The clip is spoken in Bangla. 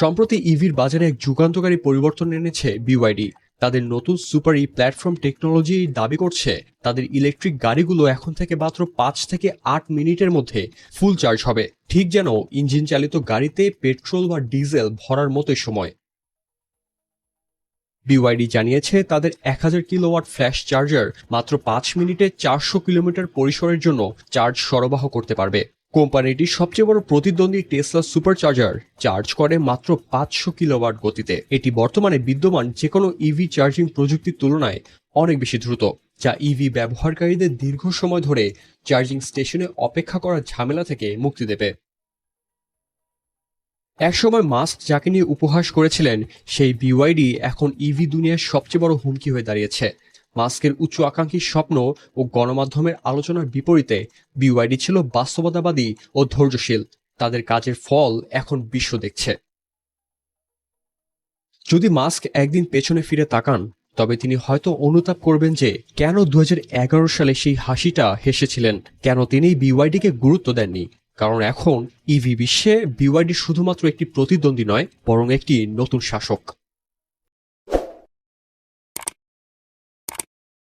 সম্প্রতি ইভির বাজারে এক যুগান্তকারী পরিবর্তন এনেছে বিওয়াইডি তাদের নতুন সুপার ই প্ল্যাটফর্ম টেকনোলজি দাবি করছে, তাদের ইলেকট্রিক গাড়িগুলো এখন থেকে মাত্র পাঁচ থেকে আট মিনিটের মধ্যে ফুল চার্জ হবে। ঠিক যেন ইঞ্জিন চালিত গাড়িতে পেট্রোল বা ডিজেল ভরার মতোই সময়। বিওয়াইডি জানিয়েছে, তাদের এক হাজার কিলোওয়াট ফ্ল্যাশ চার্জার মাত্র পাঁচ মিনিটে চারশো কিলোমিটার পরিসরের জন্য চার্জ সরবরাহ করতে পারবে। কোম্পানিটির সবচেয়ে বড় প্রতিদ্বন্দ্বী টেসলা সুপার চার্জার চার্জ করে মাত্র পাঁচশো কিলোওয়াট গতিতে। এটি বর্তমানে বিদ্যমান যে কোনো ইভি চার্জিং প্রযুক্তির তুলনায় অনেক বেশি দ্রুত, যা ইভি ব্যবহারকারীদের দীর্ঘ সময় ধরে চার্জিং স্টেশনে অপেক্ষা করার ঝামেলা থেকে মুক্তি দেবে। একসময় মাস্ক যাকে নিয়ে উপহাস করেছিলেন, সেই বিওয়াইডি এখন ইভি দুনিয়ার সবচেয়ে বড় হুমকি হয়ে দাঁড়িয়েছে। মাস্কের উচ্চ আকাঙ্ক্ষী স্বপ্ন ও গণমাধ্যমের আলোচনার বিপরীতে বিওয়াইডি ছিল বাস্তবতাবাদী ও ধৈর্যশীল। তাদের কাজের ফল এখন বিশ্ব দেখছে। যদি মাস্ক একদিন পেছনে ফিরে তাকান, তবে তিনি হয়তো অনুতাপ করবেন যে কেন দু হাজার এগারো সালে সেই হাসিটা হেসেছিলেন? কেন তিনি বিওয়াইডিকে গুরুত্ব দেননি? কারণ এখন ইভি বিশ্বে বিওয়াইডি শুধুমাত্র একটি প্রতিদ্বন্দ্বী নয়, বরং একটি নতুন শাসক।